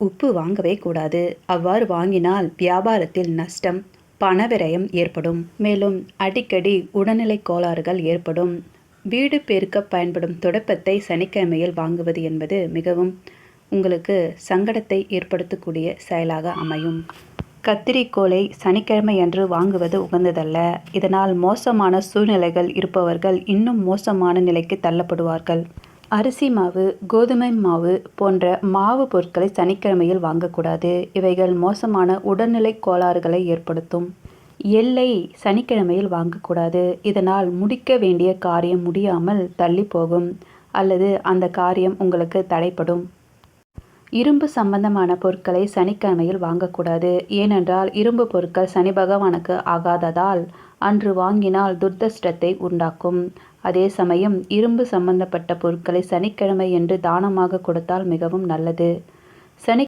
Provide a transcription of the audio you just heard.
உப்பு வாங்கவே கூடாது. அவ்வாறு வாங்கினால் வியாபாரத்தில் நஷ்டம் பணவிரயம் ஏற்படும். மேலும் அடிக்கடி உடல்நிலை கோளாறுகள் ஏற்படும். வீடு பெருக்க பயன்படும் துடைப்பத்தை சனிக்கிழமையில் வாங்குவது என்பது மிகவும் உங்களுக்கு சங்கடத்தை ஏற்படுத்தக்கூடிய செயலாக அமையும். கத்திரிக்கோலை சனிக்கிழமை அன்று வாங்குவது உகந்ததல்ல. இதனால் மோசமான சூழ்நிலைகள் இருப்பவர்கள் இன்னும் மோசமான நிலைக்கு தள்ளப்படுவார்கள். அரிசி மாவு கோதுமை மாவு போன்ற மாவு பொருட்களை சனிக்கிழமையில் வாங்கக்கூடாது. இவைகள் மோசமான உடல்நிலை கோளாறுகளை ஏற்படுத்தும். எல்லை சனிக்கிழமையில் வாங்கக்கூடாது. இதனால் முடிக்க வேண்டிய காரியம் முடியாமல் தள்ளி போகும் அல்லது அந்த காரியம் உங்களுக்கு தடைப்படும் இரும்பு சம்பந்தமான பொருட்களை சனிக்கிழமையில் வாங்கக்கூடாது. ஏனென்றால் இரும்பு பொருட்கள் சனி பகவானுக்கு ஆகாததால் அன்று வாங்கினால் துர்தஷ்டத்தை உண்டாக்கும். அதே சமயம் இரும்பு சம்பந்தப்பட்ட பொருட்களை சனிக்கிழமை என்று தானமாக கொடுத்தால் மிகவும் நல்லது. சனி